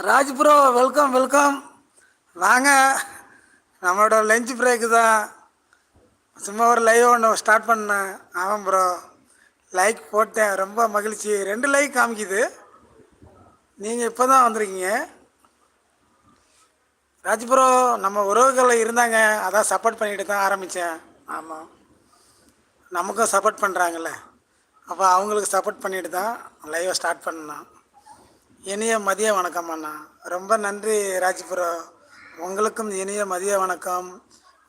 Raj bro welcome welcome. வாங்க நம்மளோட lunch brake தான். சும்மா ஒரு லைவ் ஒன்று ஸ்டார்ட் பண்ணேன். ஆமாம் ப்ரோ லைக் போட்டேன். ரொம்ப மகிழ்ச்சி. ரெண்டு லைக் காமிக்குது. நீங்கள் இப்போ தான் வந்திருக்கீங்க. ராஜ் ப்ரோ நம்ம உறவுகளில் இருந்தாங்க. அதான் சப்போர்ட் பண்ணிட்டு தான் ஆரம்பித்தேன் ஆமாம் நமக்கும் சப்போர்ட் பண்ணுறாங்கல்ல அப்போ அவங்களுக்கு சப்போர்ட் பண்ணிட்டு தான் லைவை ஸ்டார்ட் பண்ணேன். இனிய மதிய வணக்கம் அண்ணா. ரொம்ப நன்றி ராஜ்புரோ. உங்களுக்கும் இனிய மதிய வணக்கம்.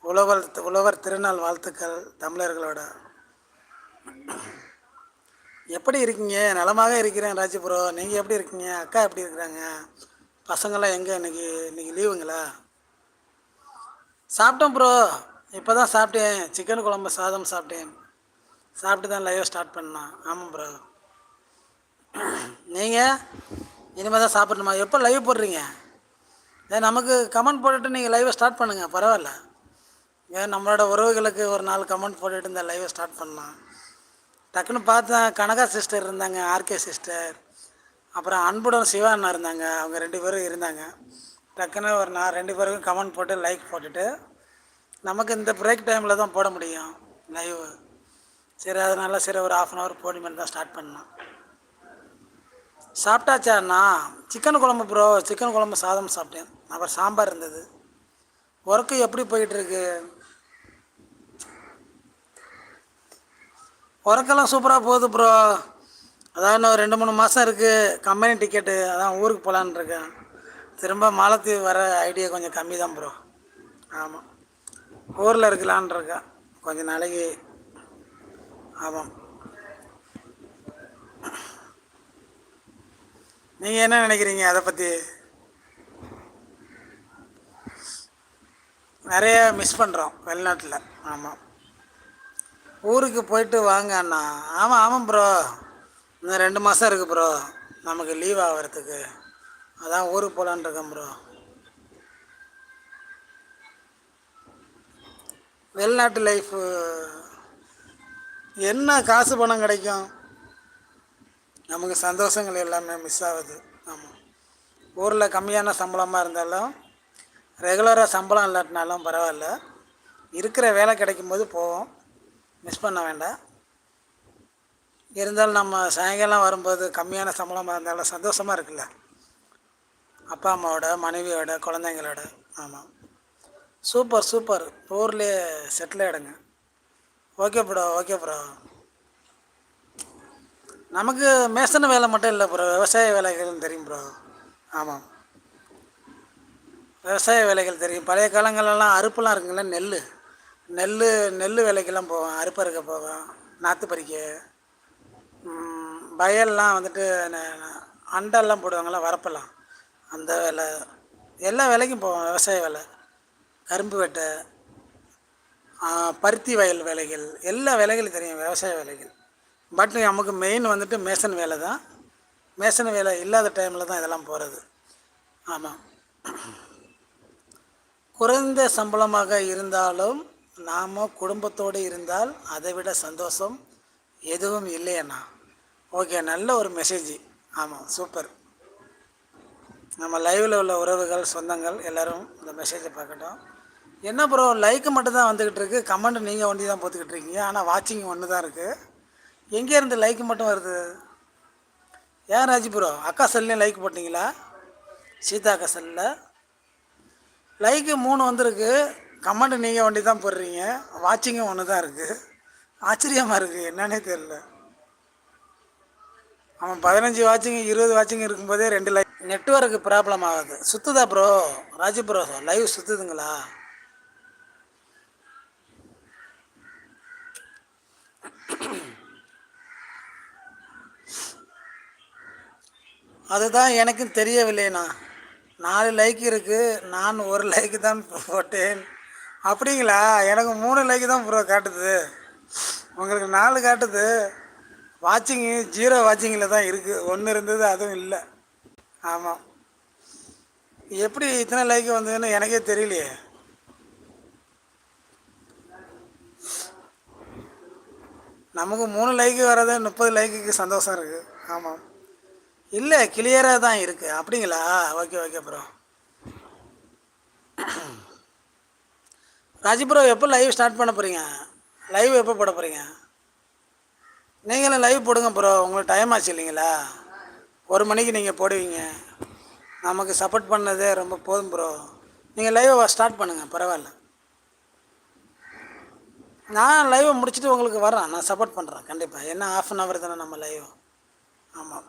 உழவர் உழவர் திருநாள் வாழ்த்துக்கள் தமிழர்களோட. எப்படி இருக்கீங்க? நலமாக இருக்கிறேன் ராஜ்புரோ. நீங்கள் எப்படி இருக்கீங்க? அக்கா எப்படி இருக்கிறாங்க? பசங்களாம் எங்கே இன்னைக்கு? இன்னைக்கு லீவுங்களா? சாப்பிட்டோம் ப்ரோ. இப்போ தான் சாப்பிட்டேன். சிக்கன் குழம்பு சாதம் சாப்பிட்டேன். சாப்பிட்டு தான் லைவை ஸ்டார்ட் பண்ணேன் ஆமாம் ப்ரோ. நீங்கள் இனிமேல் தான் சாப்பிடணுமா? எப்போ லைவ் போடுறீங்க? ஏன் நமக்கு கமெண்ட் போட்டுட்டு நீங்கள் லைவை ஸ்டார்ட் பண்ணுங்கள் பரவாயில்ல. ஏன் நம்மளோட உறவுகளுக்கு ஒரு நாள் கமெண்ட் போட்டுட்டு இந்த லைவை ஸ்டார்ட் பண்ணலாம். டக்குன்னு பார்த்தேன் கனகா சிஸ்டர் இருந்தாங்க ஆர்கே சிஸ்டர் அப்புறம் அன்புடன் சிவா அண்ணா இருந்தாங்க அவங்க ரெண்டு பேரும் இருந்தாங்க. டக்குன்னு ஒரு நான் ரெண்டு பேருக்கும் கமெண்ட் போட்டு லைக் போட்டுட்டு நமக்கு இந்த பிரேக் டைமில் தான் போட முடியும் லைவ் சரி அதனால சரி ஒரு ஆஃப் அன் ஹவர் போடி தான் ஸ்டார்ட் பண்ணோம் சாப்பிட்டாச்சாண்ணா? சிக்கன் குழம்பு ப்ரோ சிக்கன் குழம்பு சாதம் சாப்பிட்டேன். அப்புறம் சாம்பார் இருந்தது. ஒர்க்கு எப்படி போயிட்டுருக்கு? ஒர்க்கெல்லாம் சூப்பராக போகுது ப்ரோ அதான் இன்னும் ரெண்டு மூணு மாதம் இருக்குது கம்பெனி டிக்கெட்டு அதான் ஊருக்கு போகலான்னு இருக்கேன். திரும்ப மாலத்தீவு வர ஐடியா கொஞ்சம் கம்மி தான் ப்ரோ ஆமாம் ஊரில் இருக்கலான் இருக்கேன். நாளைக்கு. ஆமாம். நீங்கள் என்ன நினைக்கிறீங்க அதை பற்றி நிறைய மிஸ் பண்ணுறோம் வெளிநாட்டில். ஆமாம் ஊருக்கு போயிட்டு வாங்க அண்ணா. ஆமாம் ஆமாம் ப்ரோ இன்னும் ரெண்டு மாதம் இருக்குது ப்ரோ நமக்கு லீவ் ஆகிறதுக்கு அதான் ஊருக்கு போகலான் இருக்கேன் ப்ரோ வெளிநாட்டு லைஃப்பு என்ன காசு பணம் கிடைக்கும்? நமக்கு சந்தோஷங்கள் எல்லாமே மிஸ் ஆகுது. ஆமாம் ஊரில் கம்மியான சம்பளமாக இருந்தாலும் ரெகுலராக சம்பளம் இல்லாட்டினாலும் பரவாயில்ல. இருக்கிற வேலை கிடைக்கும் போது போவோம். மிஸ் பண்ண வேண்டாம். இருந்தாலும் நம்ம சாயங்காலம் வரும்போது கம்மியான சம்பளமாக இருந்தாலும் சந்தோஷமாக இருக்குல்ல? அப்பா அம்மாவோட மனைவியோட குழந்தைங்களோட. ஆமாம் சூப்பர் சூப்பர் ஊர்லேயே செட்டில் ஆகிடுங்க ஓகே ப்ரோ ஓகே ப்ரோ நமக்கு மேசன வேலை மட்டும் இல்லை ப்ரோ விவசாய வேலைகள் தெரியும் ப்ரோ ஆமாம் விவசாய வேலைகள் தெரியும். பழைய காலங்களெல்லாம் அறுப்புலாம் இருக்குங்களே நெல் நெல் நெல் வேலைக்கெல்லாம் போவேன். அறுப்பு அறுக்க போவேன். நாற்று பறிக்க. வயல்லாம் வந்துட்டு அண்டெல்லாம் போடுவாங்கள்ல வரப்பெல்லாம். அந்த வேலை. எல்லா வேலைக்கும் போவேன் விவசாய வேலை. கரும்பு வெட்ட பருத்தி வயல் வேலைகள். எல்லா வேலைகளும் தெரியும் விவசாய வேலைகள். பட் நமக்கு மெயின் வந்துட்டு மேசன் வேலை தான் மேசன் வேலை இல்லாத டைமில் தான் இதெல்லாம் போகிறது ஆமாம் குறைந்த சம்பளமாக இருந்தாலும் நாம் குடும்பத்தோடு இருந்தால் அதை விட சந்தோஷம் எதுவும் இல்லையண்ணா ஓகே நல்ல ஒரு மெசேஜ் ஆமாம் சூப்பர் நம்ம லைவில் உள்ள உறவுகள் சொந்தங்கள் எல்லோரும் இந்த மெசேஜை பார்க்கட்டும். என்ன ப்ரோ லைக்கு மட்டும் தான் வந்துக்கிட்டு இருக்குது கமெண்ட் நீங்கள் ஒண்டி தான் போத்துக்கிட்டு இருக்கீங்க. ஆனால் வாட்சிங் ஒன்று தான் இருக்குது எங்கே இருந்து லைக் மட்டும் வருது? ஏன் ராஜி ப்ரோ அக்கா செல்லையும் லைக் போட்டிங்களா? சீதா அக்கா செல்லில் லைக்கு மூணு வந்திருக்கு. கமெண்ட் நீங்கள் ஒண்டி தான் போடுறீங்க. வாட்சிங்கும் ஒன்று தான் இருக்குது ஆச்சரியமாக இருக்குது என்னன்னே தெரில அவன் பதினஞ்சு வாட்சிங் இருபது வாட்சிங் இருக்கும்போதே ரெண்டு லைக் நெட்ஒர்க்கு ப்ராப்ளம் ஆகுது. சுற்றுதா ப்ரோ ராஜி ப்ரோ லைவ் சுற்றுதுங்களா அதுதான் எனக்கும் தெரியவில்லைண்ணா. நாலு லைக் இருக்குது நான் ஒரு லைக்கு தான் போட்டேன். அப்படிங்களா? எனக்கு மூணு லைக்கு தான் ப்ரோ காட்டுது. உங்களுக்கு நாலு காட்டுது. வாட்சிங்கு ஜீரோ வாட்சிங்கில் தான் இருக்குது ஒன்று இருந்தது அதுவும் இல்லை. ஆமாம் எப்படி இத்தனை லைக் வந்ததுன்னு எனக்கே தெரியலையே. நமக்கு மூணு லைக்கு வர்றது முப்பது லைக்குக்கு சந்தோஷம் இருக்குது ஆமாம் இல்லை கிளியராக தான் இருக்குது அப்படிங்களா? Okay okay bro Raji bro எப்போ லைவ் ஸ்டார்ட் பண்ண போகிறீங்க லைவ் எப்போ போட போகிறீங்க நீங்களும் லைவ் போடுங்க ப்ரோ உங்களுக்கு டைம் ஆச்சு இல்லைங்களா? ஒரு மணிக்கு நீங்கள் போடுவீங்க. நமக்கு சப்போர்ட் பண்ணதே ரொம்ப போதும் ப்ரோ நீங்கள் லைவை ஸ்டார்ட் பண்ணுங்கள் பரவாயில்ல. நான் லைவை முடிச்சுட்டு உங்களுக்கு வரேன். நான் சப்போர்ட் பண்ணுறேன் கண்டிப்பாக என்ன ஆஃப் அன் ஹவர் தானே நம்ம லைவ் ஆமாம்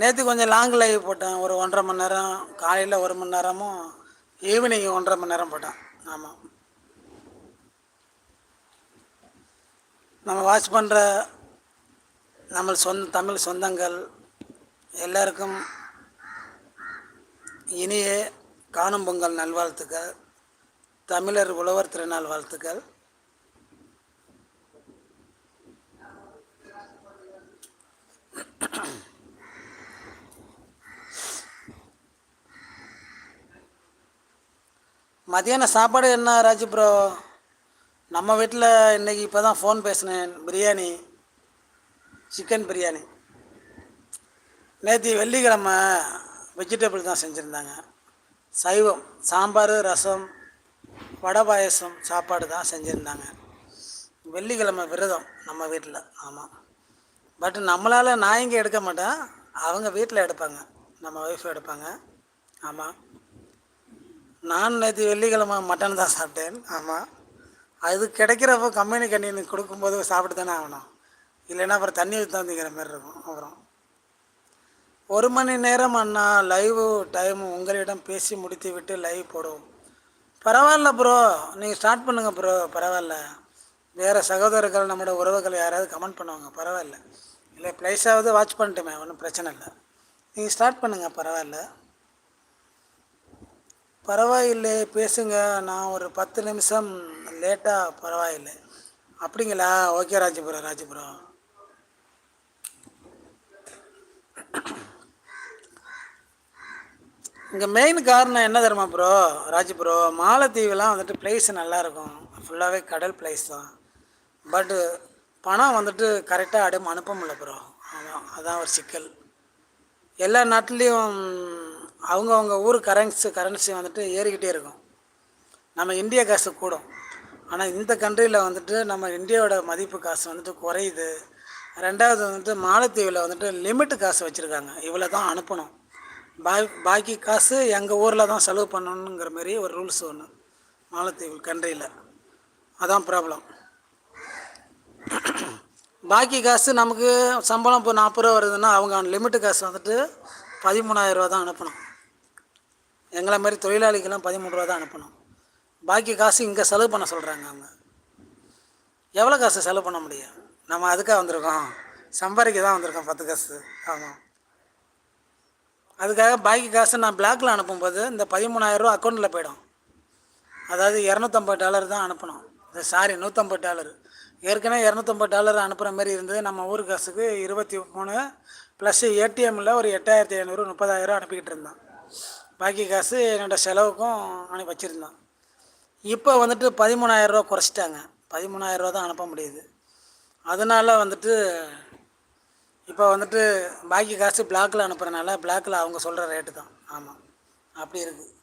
நேற்று கொஞ்சம் லாங் லைவ் போட்டேன். ஒரு ஒன்றரை மணி நேரம் காலையில் ஒரு மணி நேரமும் ஈவினிங் ஒன்றரை மணி நேரம் போட்டேன். ஆமாம் நம்ம வாட்ச் பண்ணுற நம்ம சொந்த தமிழ் சொந்தங்கள் எல்லாருக்கும் இனிய காணும் பொங்கல் நல்வாழ்த்துக்கள். தமிழர் உழவர் திருநாள் வாழ்த்துக்கள். மதியானம் சாப்பாடு என்ன ராஜு ப்ரோ நம்ம வீட்டில் இன்றைக்கி இப்போ தான் ஃபோன் பேசினேன். பிரியாணி சிக்கன் பிரியாணி. நேற்று வெள்ளிக்கிழமை வெஜிடபிள் தான் செஞ்சுருந்தாங்க. சைவம் சாம்பார் ரசம் வடை பாயசம் சாப்பாடு தான் செஞ்சுருந்தாங்க. வெள்ளிக்கிழமை விரதம் நம்ம வீட்டில் ஆமாம் பட் நம்மளால் நான் இங்கே எடுக்க மாட்டேன். அவங்க வீட்டில் எடுப்பாங்க. நம்ம ஒய்ஃப் எடுப்பாங்க. ஆமாம் நான் நேற்று வெள்ளிக்கிழமை மட்டன் தான் சாப்பிட்டேன். ஆமாம் அது கிடைக்கிறப்போ கம்பெனி கண்ணியனுக்கு கொடுக்கும்போது சாப்பிட்டு தானே ஆகணும். இல்லைன்னா அப்புறம் தண்ணி ஊற்றாந்துக்கிற மாதிரி இருக்கும். அப்புறம் ஒரு மணி நேரம் அண்ணா லைவ் டைம் உங்களிடம் பேசி முடித்து விட்டு லைவ் போடுவோம். பரவாயில்ல ப்ரோ நீங்கள் ஸ்டார்ட் பண்ணுங்கள் ப்ரோ பரவாயில்ல. வேறு சகோதரர்கள் நம்மளோட உறவுகள் யாராவது கமெண்ட் பண்ணுவாங்க. பரவாயில்ல. இல்லை ப்ளேஸாவது வாட்ச் பண்ணிட்டுமே ஒன்றும் பிரச்சனை இல்லை. நீங்கள் ஸ்டார்ட் பண்ணுங்கள் பரவாயில்ல. பரவாயில்லை பேசுங்க. நான் ஒரு பத்து நிமிஷம் லேட்டாக பரவாயில்லை. அப்படிங்களா? ஓகே ராஜபுரம் ராஜபுரம். இங்கே மெயின் காரணம் என்ன தெரியுமா ப்ரோ ராஜ் ப்ரோ மாலத்தீவுலாம் வந்துட்டு பிளேஸ் நல்லாயிருக்கும். ஃபுல்லாகவே கடல் பிளேஸ் தான். பட்டு பணம் வந்துட்டு கரெக்டாக அடம் அனுப்ப முடியல ப்ரோ அதான் அதான் ஒரு சிக்கல். எல்லா நாட்டிலையும் அவங்கவுங்க ஊர் கரன்சி கரன்சி வந்துட்டு ஏறிக்கிட்டே இருக்கும். நம்ம இந்திய காசு கூடும். ஆனால் இந்த கண்ட்ரியில் வந்துட்டு நம்ம இந்தியாவோட மதிப்பு காசு வந்துட்டு குறையுது. ரெண்டாவது வந்துட்டு மாலத்தீவில் வந்துட்டு லிமிட்டு காசு வச்சுருக்காங்க. இவ்வளோ தான் அனுப்பணும். பா பாக்கி காசு எங்கள் ஊரில் தான் செலவு பண்ணணுங்கிற மாதிரி ஒரு ரூல்ஸ் ஒன்று மாலத்தீவு கண்ட்ரியில் அதான் ப்ராப்ளம் பாக்கி காசு நமக்கு சம்பளம் இப்போ நாற்பது ரூபா வருதுன்னா அவங்க லிமிட்டு காசு வந்துட்டு பதிமூணாயிரரூவா தான் அனுப்பணும். எங்களை மாதிரி தொழிலாளிக்கெல்லாம் பதிமூணு ரூபா தான் அனுப்பணும். பாக்கி காசு இங்கே செலவு பண்ண சொல்கிறாங்க அவங்க. எவ்வளோ காசு செலவு பண்ண முடியும்? நம்ம அதுக்காக வந்திருக்கோம். சம்பாதிக்க தான் வந்திருக்கோம் பத்து காசு. ஆமாம் அதுக்காக பாக்கி காசு நான் பிளாக்கில் அனுப்பும்போது இந்த பதிமூணாயிரரூவா அக்கௌண்ட்டில் போயிடும். அதாவது இரநூத்தம்பது டாலர் தான் அனுப்பணும். இந்த சாரி நூற்றம்பது டாலர் ஏற்கனவே இரநூத்தம்பது டாலர் அனுப்புகிற மாதிரி இருந்தது. நம்ம ஊர் காசுக்கு இருபத்தி மூணு ப்ளஸ் ஏடிஎம்மில் ஒரு எட்டாயிரத்தி ஐநூறு முப்பதாயிரம் அனுப்பிக்கிட்டு இருந்தோம். பாக்கி காசு என்னோடய செலவுக்கும் அனுப்பி வச்சுருந்தோம் இப்போ வந்துட்டு பதிமூணாயிரரூவா குறைச்சிட்டாங்க. பதிமூணாயிரரூவா தான் அனுப்ப முடியுது. அதனால் வந்துட்டு இப்போ வந்துட்டு பாக்கி காசு பிளாக்கில் அனுப்புகிறனால பிளாக்கில் அவங்க சொல்கிற ரேட்டு தான். ஆமாம் அப்படி இருக்குது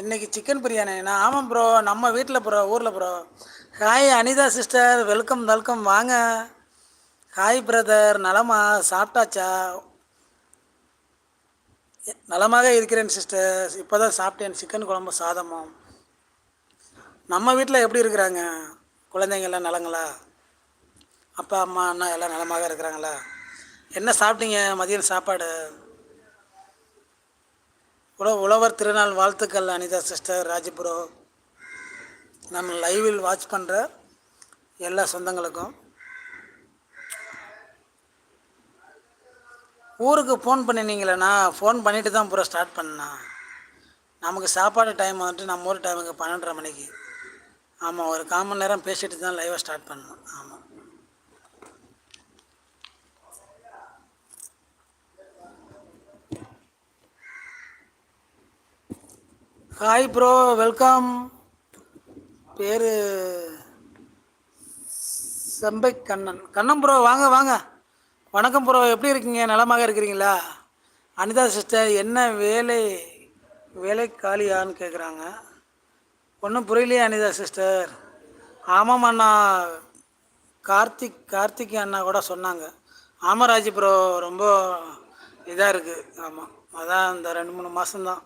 இன்றைக்கி சிக்கன் பிரியாணி நான் ஆமாம் ப்ரோ நம்ம வீட்டில் ப்ரோ ஊரில் bro hi Anitha sister welcome welcome வாங்க. ஹாய் பிரதர் நலமா சாப்பிட்டாச்சா? நலமாக இருக்கிறேன் சிஸ்டர் இப்போ தான் சாப்பிட்டேன். சிக்கன் குழம்பு சாதமும். நம்ம வீட்டில் எப்படி இருக்கிறாங்க? குழந்தைங்கள்லாம் நலங்களா? அப்பா அம்மா அண்ணா எல்லாம் நலமாக இருக்கிறாங்களா? என்ன சாப்பிட்டீங்க? மதியம் சாப்பாடு? உழ உழவர் திருநாள் வாழ்த்துக்கள் அனிதா சிஸ்டர் ராஜபுரோ. நம்ம லைவில் வாட்ச் பண்ணுற எல்லா சொந்தங்களுக்கும். ஊருக்கு ஃபோன் பண்ணினீங்களேண்ணா ஃபோன் பண்ணிட்டு தான் பூரா ஸ்டார்ட் பண்ணா நமக்கு சாப்பாடு டைம் வந்துட்டு நம்ம ஊர் டைமுக்கு பன்னெண்டரை மணிக்கு. ஆமாம் ஒரு கால் மணி நேரம் பேசிட்டு தான் லைவை ஸ்டார்ட் பண்ணணும் ஆமாம் ஹாய் ப்ரோ வெல்கம் பேர் செம்பை கண்ணன் கண்ணன் ப்ரோ வாங்க வாங்க. வணக்கம் ப்ரோ எப்படி இருக்கீங்க? நலமாக இருக்கிறீங்களா? அனிதா சிஸ்டர் என்ன வேலை வேலை காலியான்னு கேட்குறாங்க ஒன்றும் புரியலையே அனிதா சிஸ்டர். ஆமாம் அண்ணா. கார்த்திக் கார்த்திக் அண்ணா கூட சொன்னாங்க. ஆமராஜ் ப்ரோ ரொம்ப இதாக இருக்குது ஆமாம். அதான் இந்த ரெண்டு மூணு மாதம்தான்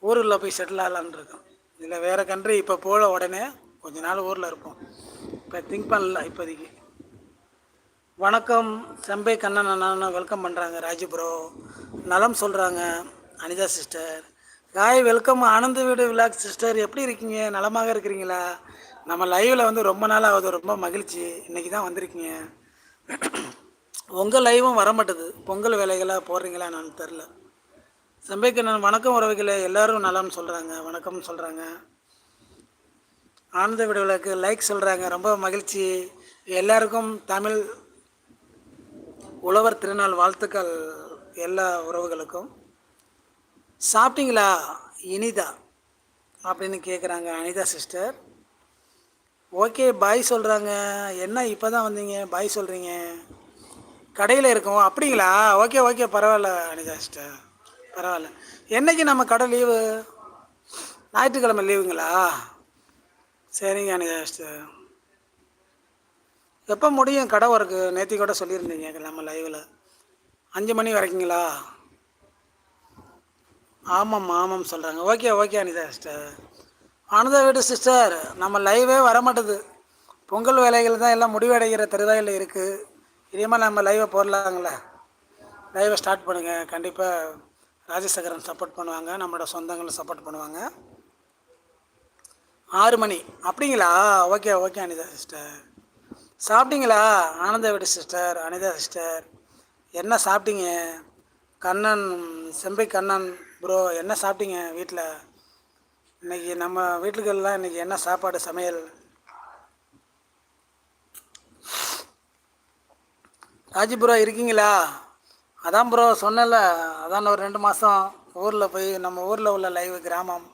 ஊரில் போய் செட்டில் ஆகலான்னு இருக்கோம். இல்லை வேறு கண்ட்ரி இப்போ போகல உடனே கொஞ்ச நாள் ஊரில் இருப்போம். இப்போ திங்க் பண்ணல இப்போதைக்கு. வணக்கம். செம்பை கண்ணன் அண்ணா வெல்கம் பண்ணுறாங்க ராஜு ப்ரோ நலம் சொல்கிறாங்க அனிதா சிஸ்டர் காய் வெல்கம் ஆனந்த வீடு விலாக் சிஸ்டர் எப்படி இருக்கீங்க? நலமாக இருக்கிறீங்களா? நம்ம லைவில் வந்து ரொம்ப நாள் ஆகுது. ரொம்ப மகிழ்ச்சி. இன்றைக்கி தான் வந்திருக்கீங்க. உங்கள் லைவும் வர மாட்டேது பொங்கல் வேலைகளாக போடுறீங்களா நான் தெரில செம்பைக்கண்ணன் வணக்கம் உறவுகளை. எல்லாரும் நலம்னு சொல்கிறாங்க வணக்கம் சொல்கிறாங்க ஆனந்த விடுதலுக்கு லைக் சொல்கிறாங்க ரொம்ப மகிழ்ச்சி. எல்லாருக்கும் தமிழ் உழவர் திருநாள் வாழ்த்துக்கள் எல்லா உறவுகளுக்கும். சாப்பிட்டீங்களா இனிதா? அப்படின்னு கேட்குறாங்க அனிதா சிஸ்டர் ஓகே பாய் சொல்கிறாங்க என்ன இப்போ தான் வந்தீங்க? பாய் சொல்கிறீங்க கடையில் இருக்கோம். அப்படிங்களா? ஓகே ஓகே பரவாயில்ல அனிதா சிஸ்டர் பரவாயில்ல. என்னைக்கு நம்ம கடை லீவு ஞாயிற்றுக்கிழமை லீவுங்களா சரிங்க அனிதா சிஸ்டர் எப்போ முடியும்? கடை ஒர்க்கு நேத்தி கூட சொல்லியிருந்தீங்க நம்ம லைவில் அஞ்சு மணி வரைக்குங்களா? ஆமாம் ஆமாம் சொல்கிறாங்க okay okay Anitha sister Ananda வீடு சிஸ்டர் நம்ம லைவே வர மாட்டுது பொங்கல் வேலைகள் தான் எல்லாம் முடிவடைகிற தருவாயில் இருக்குது இதேமாதிரி நம்ம லைவை போடலாங்களே? லைவை ஸ்டார்ட் பண்ணுங்கள் கண்டிப்பாக ராஜசேகரன் சப்போர்ட் பண்ணுவாங்க. நம்மளோட சொந்தங்களும் சப்போர்ட் பண்ணுவாங்க. ஆறு மணி. அப்படிங்களா? ஓகே ஓகே அனிதா சிஸ்டர் சாப்பிட்டீங்களா? ஆனந்த வீடு சிஸ்டர் அனிதா சிஸ்டர். என்ன சாப்பிட்டீங்க? கண்ணன் செம்பை கண்ணன் ப்ரோ என்ன சாப்பிட்டீங்க வீட்டில் இன்னைக்கு நம்ம வீட்டுக்கெல்லாம் இன்னைக்கு என்ன சாப்பாடு சமையல்? ராஜி ப்ரோ இருக்கீங்களா? அதான் ப்ரோ சொன்னல அதான் ஒரு ரெண்டு மாதம் ஊரில் போய் நம்ம ஊரில் உள்ள லைவ் கிராமம்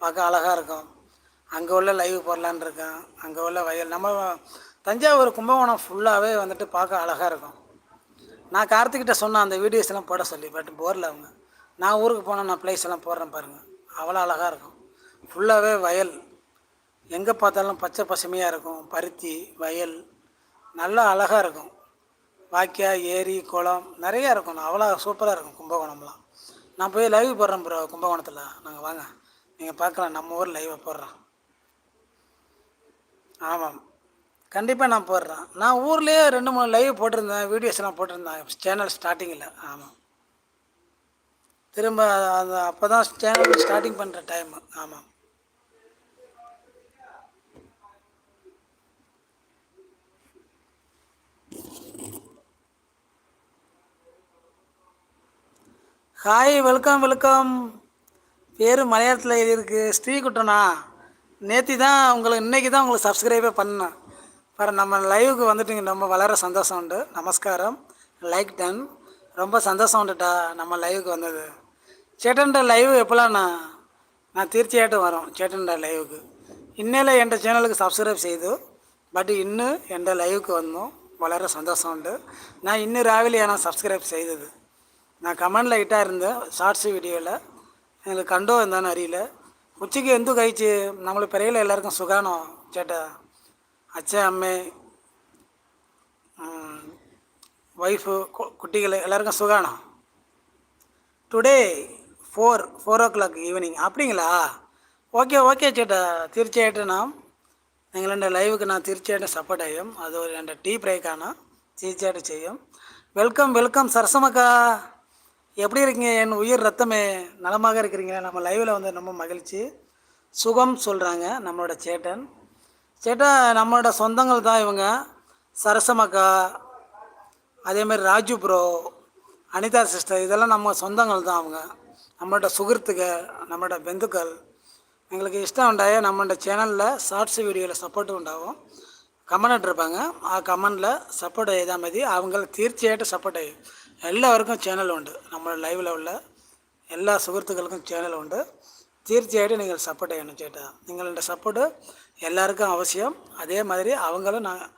பார்க்க அழகாக இருக்கும். அங்கே உள்ள லைவ் போடலான்னு இருக்கேன். அங்கே உள்ள வயல் நம்ம தஞ்சாவூர் கும்பகோணம் ஃபுல்லாகவே வந்துட்டு பார்க்க அழகாக இருக்கும். நான் கார்த்திகிட்ட சொன்னேன் அந்த வீடியோஸ்லாம் போட சொல்லி பட் போரில் அவங்க. நான் ஊருக்கு போனால் நான் ப்ளேஸ் எல்லாம் போடுறேன் பாருங்கள் அவ்வளோ அழகாக இருக்கும். ஃபுல்லாகவே வயல். எங்கே பார்த்தாலும் பச்சை பசுமையாக இருக்கும். பருத்தி வயல். நல்லா அழகாக இருக்கும். வாக்கியா ஏரி குளம் நிறையா இருக்கும். அவ்வளோ சூப்பராக இருக்கும் கும்பகோணம்லாம். நான் போய் லைவ் போடுறேன் ப்ரோ கும்பகோணத்தில். நாங்கள் வாங்க. நீங்கள் பார்க்கலாம். நம்ம ஊர் லைவை போடுறோம். ஆமாம். கண்டிப்பாக நான் போடுறேன். நான் ஊர்லேயே ரெண்டு மூணு லைவ் போட்டிருந்தேன் வீடியோஸ்லாம் போட்டிருந்தேன் சேனல் ஸ்டார்டிங்கில் ஆமாம் திரும்ப அந்த அப்போ தான் சேனல் ஸ்டார்டிங் பண்ணுற டைம் ஆமாம் ஹாய் வெல்கம் வெல்கம் பேர் மலையாளத்தில் இருக்குது ஸ்ரீகுட்டனா? நேற்று தான் உங்களுக்கு இன்றைக்கி தான் உங்களுக்கு சப்ஸ்கிரைபே பண்ணேன். பாரு நம்ம லைவுக்கு வந்துட்டுங்க ரொம்ப வளர சந்தோஷம் உண்டு நமஸ்காரம் லைக் டன் ரொம்ப சந்தோஷம் உண்டுட்டா நம்ம லைவுக்கு வந்தது சேட்டன்ட லைவ் எப்போலாம் நான் நான் തീർച്ചയായിട്ടും വരും ചേട്ടൻ്റെ ലൈവുക്ക് ഇന്നലെ എൻ്റെ ചാനലുക്ക് സബ്സ്ക്രൈബ് ചെയ്തു ബട്ട് ഇന്ന് എൻ്റെ ലൈവുക്ക് വന്നു വളരെ സന്തോഷമുണ്ട് ഞാൻ ഇന്ന് രാവിലെയാണ് സബ്സ്ക്രൈബ് ചെയ്തത് ഞാൻ കമൻറ്റിൽ ഇട്ടായിരുന്നു ഷോർട്സ് വീഡിയോയിൽ നിങ്ങൾ കണ്ടോ എന്താണെന്ന് അറിയില്ല ഉച്ചയ്ക്ക് എന്തു കഴിച്ച് നമ്മൾ പെരയിൽ എല്ലാവർക്കും സുഖമാണോ ചേട്ടാ അച്ഛൻ അമ്മ വൈഫ് കുട്ടികൾ എല്ലാവർക്കും സുഖമാണോ today four four o'clock evening அப்படிங்களா ஓகே ஓகே ചേട്ടാ തീർച്ചയായിട്ടും നാം നിങ്ങളുടെ ലൈവുക്ക് நான் തീർച്ചയായിട്ടും സപ്പോർട്ട് ചെയ്യും അത് ഒരു എൻ്റെ ടീ ബ്രേക്കാണ് തീർച്ചയായിട്ടും ചെയ്യും வெல்கம் வெல்கம் சரசமக்கா எப்படி இருக்கீங்க என் உயிர் ரத்தமே நலமாக இருக்கிறீங்களா நம்ம லைவில் வந்து ரொம்ப மகிழ்ச்சி சுகம் சொல்கிறாங்க நம்மளோட சேட்டன் சேட்டா நம்மளோட சொந்தங்கள் தான் இவங்க. சரசமக்கா அதேமாதிரி ராஜு ப்ரோ அனிதா சிஸ்டர் இதெல்லாம் நம்ம சொந்தங்கள் தான் அவங்க. நம்மளோட சுகிர்த்துக்கள் நம்மளோட பெந்துக்கள். எங்களுக்கு இஷ்டம் உண்டாய நம்மளோட சேனலில் ஷார்ட்ஸ் வீடியோவில் சப்போர்ட் உண்டாகும். கமெண்ட் இருப்பாங்க. ஆ கமெண்டில் சப்போர்ட் ചെയ്താൽ മതി அவங்க எல்லாருக்கும் சேனல் உண்டு. എല്ലാവർക്കും ചാനലുണ്ട് നമ്മുടെ எல்லா എല്ലാ சேனல் உண்டு. தீர்ச்சியாகிட்டு நீங்கள் சப்போர்ட் ചെയ്യണം சேட்டா. നിങ്ങളുടെ சப்போர்ட்டு எல்லாருக்கும் அவசியம். அதே மாதிரி அவங்களும் நாங்கள்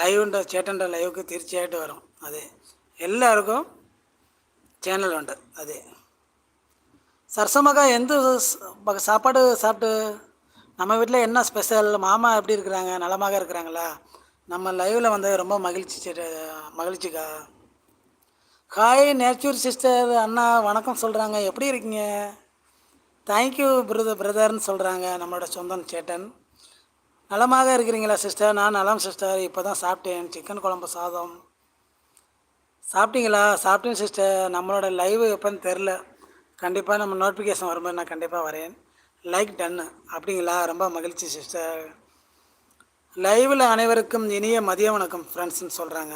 லைவ்ன்ற சேட்டன்ற லைவுக்கு திருச்சியாகிட்டு வரும். அது எல்லாருக்கும் சேனல் உண்டு அது. சரசமாக எந்த சாப்பாடு சாப்பிட்டு நம்ம வீட்டில் என்ன ஸ்பெஷல் மாமா எப்படி இருக்கிறாங்க? நலமாக இருக்கிறாங்களா? நம்ம லைவில் வந்து ரொம்ப மகிழ்ச்சி மகிழ்ச்சிக்கா. ஹாய் நேச்சூர் சிஸ்டர் அண்ணா வணக்கம் சொல்கிறாங்க எப்படி இருக்கீங்க? தேங்க்யூ பிரதர் பிரதர்ன்னு சொல்கிறாங்க நம்மளோட சொந்தன் சேட்டன். நலமாக இருக்கிறீங்களா சிஸ்டர் நான் நலம் சிஸ்டர் இப்போ தான் சாப்பிட்டேன். சிக்கன் குழம்பு சாதம். சாப்பிட்டீங்களா? சாப்பிட்டேன் சிஸ்டர் நம்மளோட லைவ் எப்போன்னு தெரில கண்டிப்பாக நம்ம நோட்டிஃபிகேஷன் வரும்போது நான் கண்டிப்பாக வரேன். லைக் டன்னு அப்படிங்களா? ரொம்ப மகிழ்ச்சி சிஸ்டர் லைவில் அனைவருக்கும் இனிய மதிய வணக்கம் ஃப்ரெண்ட்ஸ்ன்னு சொல்கிறாங்க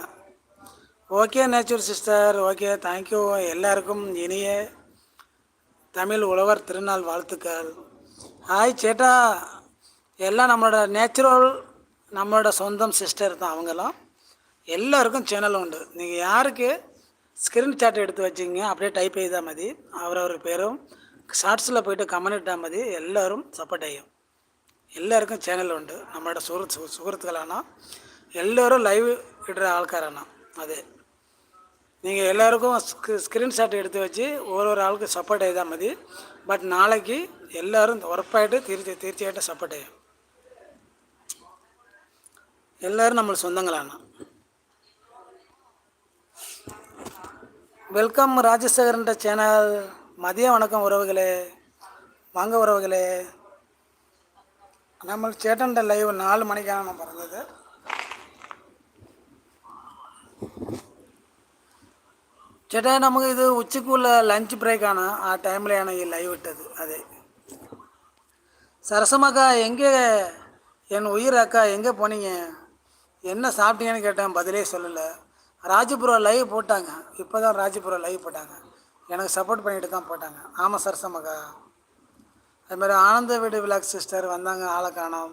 okay nature sister okay thank you எல்லாருக்கும் இனிய தமிழ் உழவர் திருநாள் வாழ்த்துக்கள். ஹாய் சேட்டா. எல்லாம் நம்மளோட நேச்சுரல் நம்மளோட சொந்தம் சிஸ்டர் தான் அவங்கெல்லாம். எல்லாருக்கும் சேனல் உண்டு. நீங்கள் யாருக்கு ஸ்க்ரீன்ஷாட் எடுத்து வச்சிங்க அப்படியே டைப் செய்தால் மதி. அவரவர் பேரும். ஷார்ட்ஸில் போயிட்டு கமெண்ட் இட்டால் மதி. எல்லோரும் சப்போர்ட் செய்யும் எல்லாருக்கும் சேனல் உண்டு. நம்மளோட சுகு சுகத்துக்களானா எல்லோரும் லைவ் விடுற ஆள்காரானா. அது. நீங்கள் எல்லாருக்கும் ஸ்க்ரீன்ஷாட் எடுத்து வச்சு ஒரு ஒரு ஆளுக்கு சப்போர்ட் செய்தால் மதி. பட் நாளைக்கு எல்லோரும் ஒர்க் ஆகிட்டு திருச்சி திருச்சியாகிட்ட சப்போர்ட் ஆகும் എല്ലാവരും നമ്മൾ സ്വന്തങ്ങളാണ് வெல்கம் ராஜசேகரன்ற சேனல் மதிய வணக்கம் உறவுகளே வாங்க உறவுகளே நம்ம சேட்டன்ட லைவ் நாலு மணிக்கான நான் பிறந்தது ചേട്ടാ നമുക്ക് ഇത് ഉച്ചക്കുള്ള ലഞ്ച് ബ്രേക്കാണ് ആ ടൈമിലാണ് ഈ ലൈവ് ഇട്ടത് അതെ சரசமாக்கா எங்கே என் உயிர் அக்கா எங்கே போனீங்க என்ன சாப்பிட்டீங்கன்னு கேட்டேன் பதிலே சொல்லலை. ராஜபுரம் லைவ் போட்டாங்க. இப்போ தான் ராஜபுரம் லைவ் போட்டாங்க. எனக்கு சப்போர்ட் பண்ணிட்டு தான் போட்டாங்க. ஆமாம் சரசமாக்கா அது மாதிரி ஆனந்த வீடு விலாக் சிஸ்டர் வந்தாங்க ஆளை காணோம்.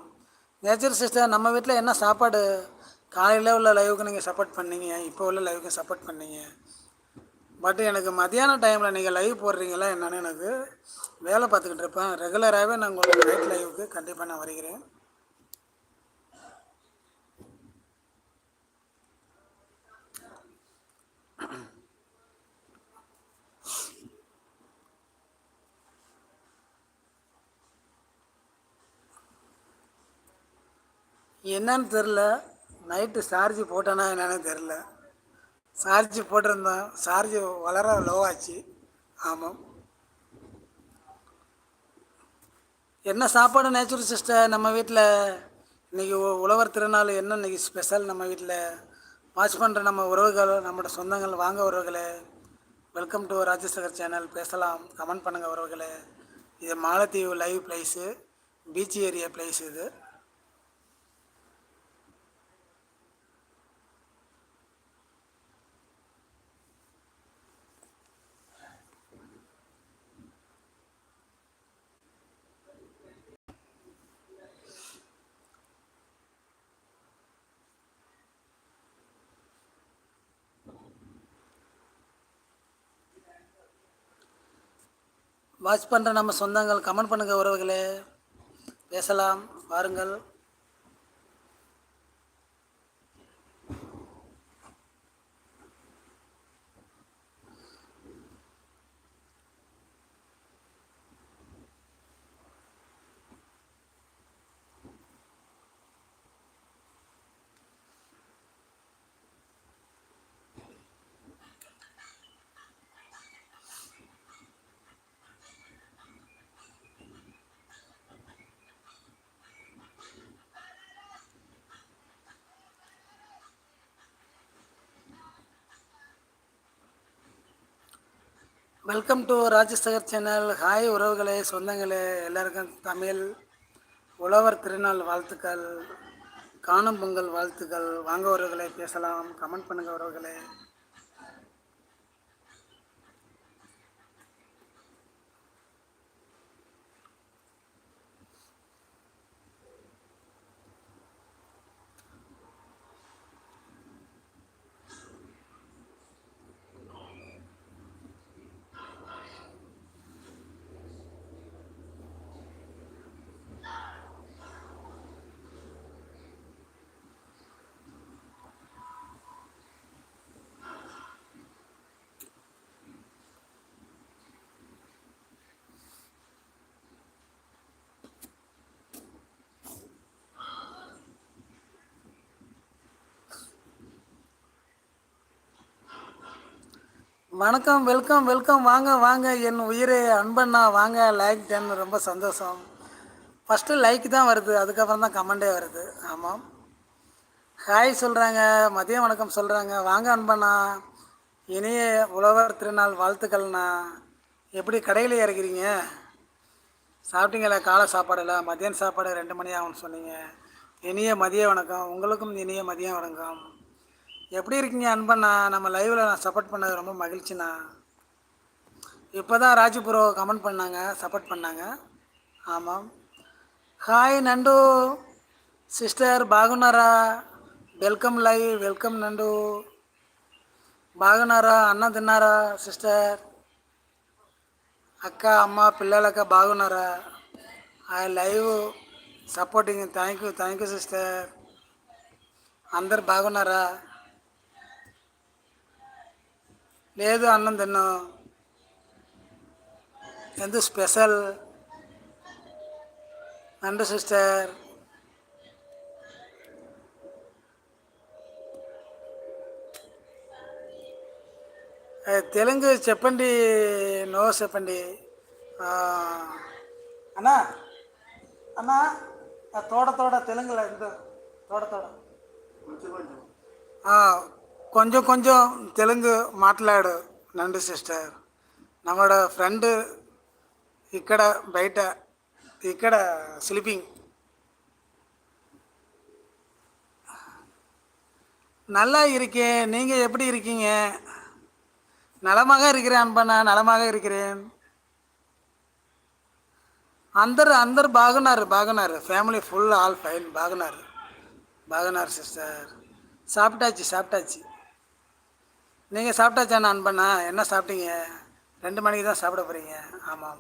நேச்சர் சிஸ்டர் நம்ம வீட்டில் என்ன சாப்பாடு? காலையில் உள்ள லைவுக்கு நீங்கள் சப்போர்ட் பண்ணீங்க இப்போ உள்ள லைவுக்கு சப்போர்ட் பண்ணீங்க. பட் எனக்கு மதியான டைமில் நீங்கள் லைவ் போடுறீங்களா என்னென்னு எனக்கு வேலை பார்த்துக்கிட்டு இருப்பேன். ரெகுலராகவே நான் உங்களோட நைட் லைவுக்கு கண்டிப்பாக நான் வருகிறேன். என்னன்னு தெரில நைட்டு சார்ஜ் போட்டேனா என்னன்னு தெரில சார்ஜ் போட்டிருந்தேன். சார்ஜ் வளர லோவாச்சு ஆச்சு. ஆமாம் என்ன சாப்பாடு நேச்சுரல் சிஸ்டர் நம்ம வீட்டில் இன்றைக்கி உழவர் திருநாள். என்ன இன்றைக்கி ஸ்பெஷல் நம்ம வீட்டில் வாட்ச் பண்ணுற நம்ம உறவுகள் நம்மளோட சொந்தங்கள் வாங்க உறவுகளே. வெல்கம் டு ராஜசேகர் சேனல் பேசலாம். கமெண்ட் பண்ணுங்கள் உறவுகளே. இது மாலத்தீவு live place beach area place இது. வாட்ச் பண்ணுற நம்ம சொந்தங்கள் கமெண்ட் பண்ணுங்கள் உறவுகளே. பேசலாம் வாருங்கள். Welcome to Rajasekar channel hi உறவுகளே சொந்தங்களே எல்லாருக்கும் தமிழ் உழவர் திருநாள் வாழ்த்துக்கள் காணும் பொங்கல் வாழ்த்துக்கள். வாங்க உறவுகளை பேசலாம். கமெண்ட் பண்ணுங்கள் உறவுகளே. வணக்கம் வெல்கம் வெல்கம். வாங்க வாங்க. என் உயிரே அன்பண்ணா. வாங்க லைக் டென் ரொம்ப சந்தோஷம். ஃபஸ்ட்டு லைக் தான் வருது. அதுக்கப்புறம் தான் கமெண்டே வருது. ஆமாம் ஹாய் சொல்கிறாங்க மதியம் வணக்கம் சொல்கிறாங்க வாங்க அன்பண்ணா. இனிய உழவர் திருநாள் வாழ்த்துக்கள்ண்ணா. எப்படி கடையில் இறக்கிறீங்க? சாப்பிட்டீங்களா? காலை சாப்பாடுல மதியம் சாப்பாடு ரெண்டு மணி ஆகும்னு சொன்னீங்க. இனிய மதிய வணக்கம். உங்களுக்கும் இனிய மதியம் வணக்கம். எப்படி இருக்கீங்க அன்பண்ணா நம்ம லைவில் நான் சப்போர்ட் பண்ணது ரொம்ப மகிழ்ச்சிண்ணா இப்போ தான் ராஜபுரோ கமெண்ட் பண்ணாங்க சப்போர்ட் பண்ணாங்க ஆமாம் హాయ్ నండు సిస్టర్ బాగున్నారా వెల్కమ్ లైవ్ వెల్కమ్ నండు బాగున్నారా అన్నం తిన్నారా సిస్టర్ అక్క అమ్మ పిల్లలక బాగున్నారా I live supporting thank you thank you sister అందరు బాగున్నారా లేదు అన్నం తిన్నాం. ఎందుకు స్పెషల్? And sister. తెలుగు చెప్పండి నో చెప్పండి. అన్నా అన్నా తోడ తోడ తెలుగులో ఎంత? తోడ తోడ కొంచెం కొంచెం తెలుగు మాట్లాడు నండి సిస్టర్ நம்மளோட ஃப்ரெண்டு ఇక్కడ బయట ఇక్కడ ஸ்லீப்பிங் நல்லா இருக்கேன் நீங்கள் எப்படி இருக்கீங்க நலமாக இருக்கிறேன் அன்பண்ணா நலமாக இருக்கிறேன் అందరు అందరు బాగున్నారు బాగున్నారు ఫ్యామిలీ ఫుల్ ఆల్ ఫైన్ బాగున్నారు బాగున్నారు సిస్టర్ சாப்பிட்டாச்சு சாப்பிட்டாச்சு நீங்கள் சாப்பிட்டாச்சாண்ணா அன்பண்ணா என்ன சாப்பிட்டீங்க? ரெண்டு மணிக்கு தான் சாப்பிட போகிறீங்க ஆமாம்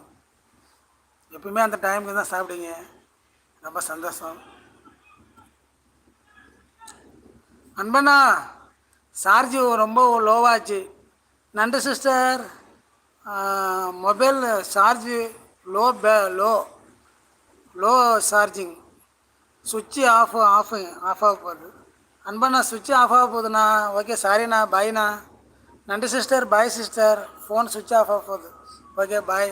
எப்பவுமே அந்த டைமுக்கு தான் சாப்பிடுங்க ரொம்ப சந்தோஷம். அன்பண்ணா சார்ஜ் ரொம்ப லோவாச்சு. நன்றி சிஸ்டர். மொபைல் சார்ஜ் லோ பே லோ லோ சார்ஜிங். சுவிட்சு ஆஃப் ஆஃப் ஆஃப் ஆக போகுது. அன்பண்ணா சுவிட்சு ஆஃப் ஆக போகுதுண்ணா. ஓகே சாரிண்ணா பாய்ண்ணா நன்றி சிஸ்டர். Bye sister. ஃபோன் சுவிட்ச் ஆஃப் ஆஃப் போகுது. Okay bye